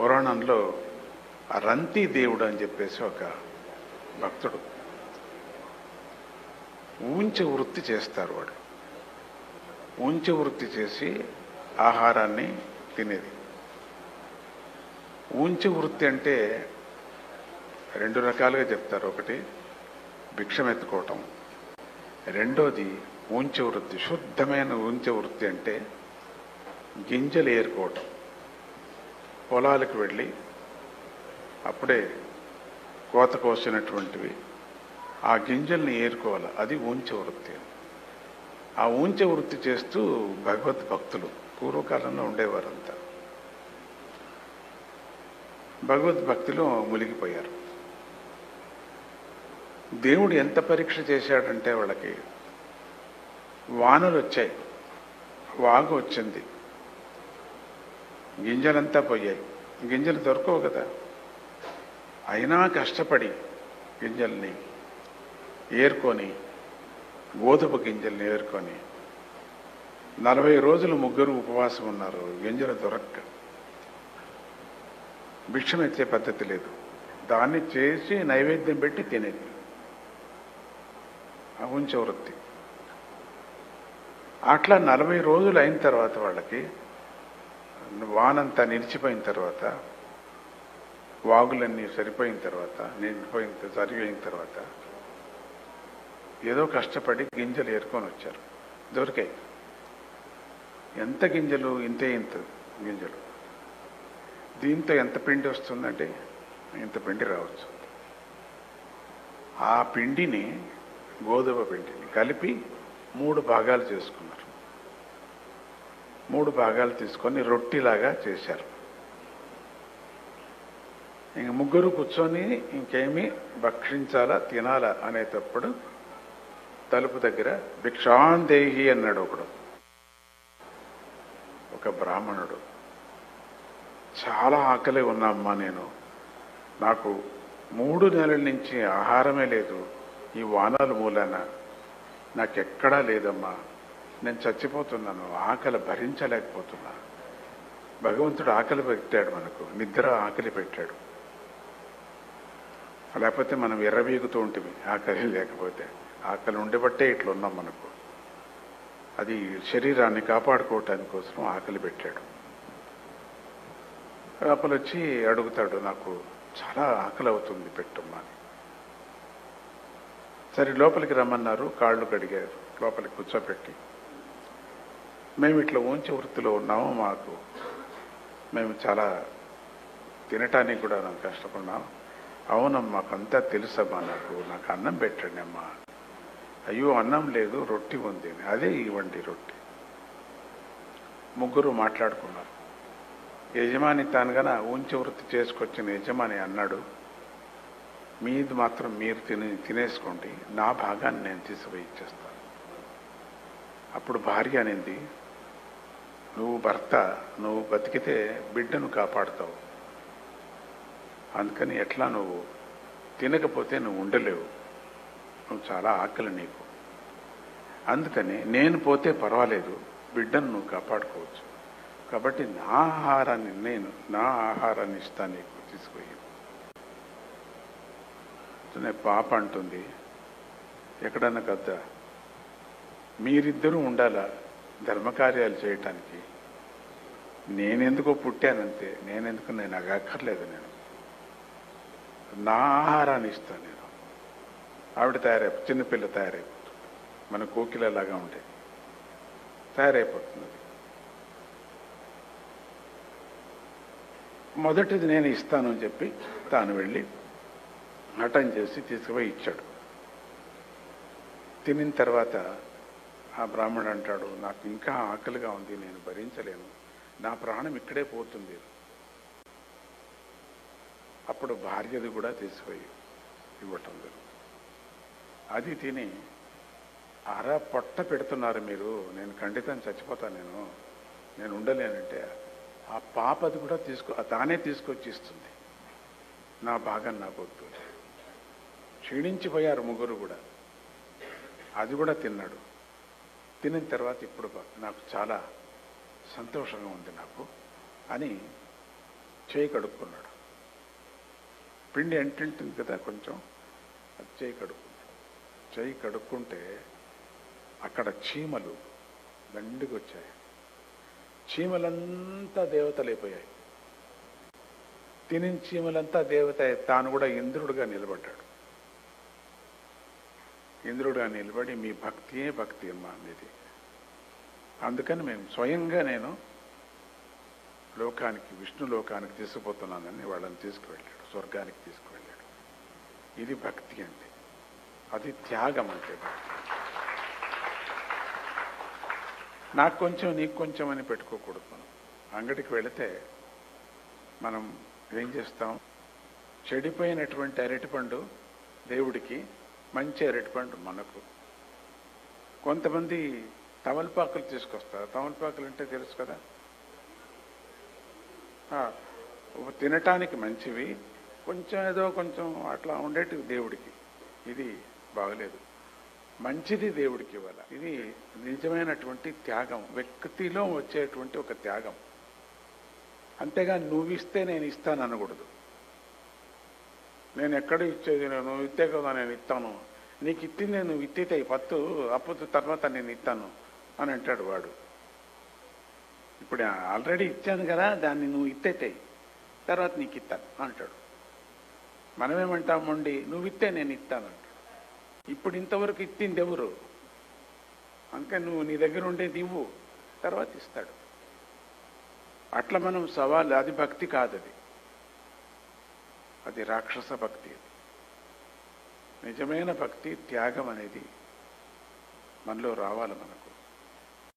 పురాణంలో రంతి దేవుడు అని చెప్పేసి ఒక భక్తుడు ఊంచ వృత్తి చేస్తారు వాడు. ఊంచ వృత్తి చేసి ఆహారాన్ని తినేది. ఊంచ వృత్తి అంటే రెండు రకాలుగా చెప్తారు. ఒకటి భిక్షం ఎత్తుకోవటం రెండోది ఊంచ వృత్తి. శుద్ధమైన ఊంచ వృత్తి అంటే గింజలు ఏరుకోవటం. పొలాలకు వెళ్ళి అప్పుడే కోత కోసినటువంటివి ఆ గింజల్ని ఏరుకోవాలి. అది ఊంచ వృత్తి ఆ ఊంచ వృత్తి చేస్తూ భగవద్ భక్తులు పూర్వకాలంలో ఉండేవారంతా. భగవద్ భక్తిలో మునిగిపోయారు. దేవుడు ఎంత పరీక్ష చేశాడంటే వాళ్ళకి వానలు వచ్చాయి వాగు వచ్చింది. గింజలంతా పోయాయి. గింజలు దొరకవు కదా. అయినా కష్టపడి గింజల్ని ఏరుకొని గోధుమ గింజల్ని ఏరుకొని నలభై రోజులు ముగ్గురు ఉపవాసం ఉన్నారు. గింజలు దొరక్క. భిక్షం ఇచ్చే పద్ధతి లేదు. దాన్ని చేసి నైవేద్యం పెట్టి తినేది. ఉంచ వృత్తి అట్లా నలభై రోజులు అయిన తర్వాత వాళ్ళకి వానంతా నిలిచిపోయిన తర్వాత వాగులన్నీ సరిపోయిన తర్వాత నిండిపోయిన సరిపోయిన తర్వాత ఏదో కష్టపడి గింజలు ఏరుకొని వచ్చారు. దొరికాయి. ఎంత గింజలు ఇంతే ఇంత గింజలు. దీంతో ఎంత పిండి వస్తుందంటే ఇంత పిండి రావచ్చు. ఆ పిండిని గోధుమ పిండిని కలిపి మూడు భాగాలు చేసుకున్నారు. మూడు భాగాలు తీసుకొని రొట్టిలాగా చేశారు. ఇంక ముగ్గురు కూర్చొని ఇంకేమి భక్షించాలా తినాలా అనేటప్పుడు తలుపు దగ్గర భిక్షాందేహి అన్నాడు ఒకడు. ఒక బ్రాహ్మణుడు. చాలా ఆకలి ఉన్నామ్మా నేను. నాకు మూడు నెలల నుంచి ఆహారమే లేదు. ఈ వానల మూలాన. నాకెక్కడా లేదమ్మా. నేను చచ్చిపోతున్నాను ఆకలి భరించలేకపోతున్నా. భగవంతుడు ఆకలి పెట్టాడు మనకు నిద్ర ఆకలి పెట్టాడు. లేకపోతే మనం ఎర్రబీగుతూ ఉంటుంది ఆకలి లేకపోతే. ఆకలి ఉండబట్టే ఇట్లా ఉన్నాం మనకు. అది శరీరాన్ని కాపాడుకోవటానికి కోసం ఆకలి పెట్టాడు. లోపల వచ్చి అడుగుతాడు నాకు చాలా ఆకలి అవుతుంది పెట్టమ్మా అని. సరే లోపలికి రమ్మన్నారు కాళ్ళు కడిగారు లోపలికి కూర్చోపెట్టి. మేము ఇట్లా ఉంచి వృత్తిలో ఉన్నాము మాకు మేము చాలా తినటానికి కూడా నాకు కష్టపడినాం. అవునమ్మా అంతా తెలుసమ్మా నాకు నాకు అన్నం పెట్టండి అమ్మా. అయ్యో అన్నం లేదు రొట్టి ఉంది అదే ఇవ్వండి రొట్టి. ముగ్గురు మాట్లాడుకున్నారు. యజమాని తానుగా ఉంచి వృత్తి చేసుకొచ్చిన యజమాని అన్నాడు మీది మాత్రం మీరు తిని తినేసుకోండి నా భాగాన్ని నేను తీసుకుపోయి ఇచ్చేస్తాను అప్పుడు భార్య అనింది నువ్వు భర్త నువ్వు బతికితే బిడ్డను కాపాడుతావు. అందుకని ఎట్లా నువ్వు తినకపోతే నువ్వు ఉండలేవు. నువ్వు చాలా ఆకలి నీకు. అందుకని నేను పోతే పర్వాలేదు బిడ్డను నువ్వు కాపాడుకోవచ్చు. కాబట్టి నా ఆహారాన్ని నేను నా ఆహారాన్ని ఇస్తాను నీకు తీసుకుపోయి. పాప అంటుంది ఎక్కడన్నా కదా మీరిద్దరూ ఉండాలా? ధర్మకార్యాలు చేయటానికి నేనెందుకో పుట్టానంతే నేనెందుకు నేను నాకు అక్కర్లేదు నేను. నా ఆహారాన్ని ఇస్తాను నేను. ఆవిడ తయారైపో చిన్నపిల్ల తయారైపోతుంది. మన కోకిలలాగా ఉంటాయి తయారైపోతుంది మొదటిది నేను ఇస్తాను అని చెప్పి తాను వెళ్ళి అటెండ్ చేసి తీసుకుపోయి ఇచ్చాడు. తినిన తర్వాత ఆ బ్రాహ్మణుడు అంటాడు నాకు ఇంకా ఆకలిగా ఉంది నేను భరించలేను. నా ప్రాణం ఇక్కడే పోతుంది. అప్పుడు భార్యది కూడా తీసుకుపోయి ఇవ్వటం జరుగుతుంది. అది తిని అర పొట్ట పెడుతున్నారు మీరు నేను ఖండితం చచ్చిపోతాను నేను నేను ఉండలేనంటే ఆ పాపది కూడా తీసుకో తానే తీసుకొచ్చి ఇస్తుంది. నా భాగం నాకు వద్దు. క్షీణించిపోయారు ముగ్గురు కూడా. అది కూడా తిన్నాడు. తినిన తర్వాత ఇప్పుడు నాకు చాలా సంతోషంగా ఉంది నాకు అని చేయి కడుక్కున్నాడు. పిండి ఎంటింటుంది కదా కొంచెం అది చేయి కడుక్కున్నాడు చేయి కడుక్కుంటే అక్కడ చీమలు దండికి వచ్చాయి. చీమలంతా దేవతలైపోయాయి తినిన చీమలంతా దేవత తాను కూడా ఇంద్రుడిగా నిలబడ్డాడు. ఇంద్రుడుగా నిలబడి మీ భక్తియే భక్తి అమ్మా మీది అందుకని మేము స్వయంగా నేను లోకానికి విష్ణు లోకానికి తీసుకుపోతున్నానని వాళ్ళని తీసుకువెళ్ళాడు స్వర్గానికి తీసుకువెళ్ళాడు. ఇది భక్తి అండి. అది త్యాగం అంటే భక్తి. నాకు కొంచెం నీకు కొంచెం అని పెట్టుకోకూడదు మనం. అంగడికి వెళితే మనం ఏం చేస్తాం? చెడిపోయినటువంటి అరటిపండు దేవుడికి మంచి అరటిపండు మనకు. కొంతమంది తమలపాకులు తీసుకొస్తారు. తమలపాకులు అంటే తెలుసు కదా? తినటానికి మంచివి కొంచెం ఏదో కొంచెం అట్లా ఉండేటివి దేవుడికి. ఇది బాగలేదు. మంచిది దేవుడికి ఇవ్వాలి ఇది నిజమైనటువంటి త్యాగం. వ్యక్తిలో వచ్చేటువంటి ఒక త్యాగం. అంతేగా నువ్వు ఇస్తే నేను ఇస్తాను అనకూడదు నేను ఎక్కడ ఇచ్చేది నేను? నువ్వు ఇస్తే కదా నేను ఇస్తాను నీకు ఇచ్చింది నువ్వు ఇట్టితే పత్తు అప్పు తర్వాత నేను ఇస్తాను అని అంటాడు వాడు. ఇప్పుడు ఆల్రెడీ ఇచ్చాను కదా దాన్ని నువ్వు ఇత్తేతే తర్వాత నీకు ఇస్తాను అంటాడు. మనమేమంటామండి నువ్వు ఇస్తే నేను ఇస్తాను అంటాడు. ఇప్పుడు ఇంతవరకు ఇచ్చింది ఎవరు? అంకే నువ్వు నీ దగ్గర ఉండేది ఇవ్వు. తర్వాత ఇస్తాడు. అట్లా మనం సవాల్ అది భక్తి కాదు అది అది రాక్షస భక్తి. అది నిజమైన భక్తి త్యాగం అనేది మనలో రావాలి మనం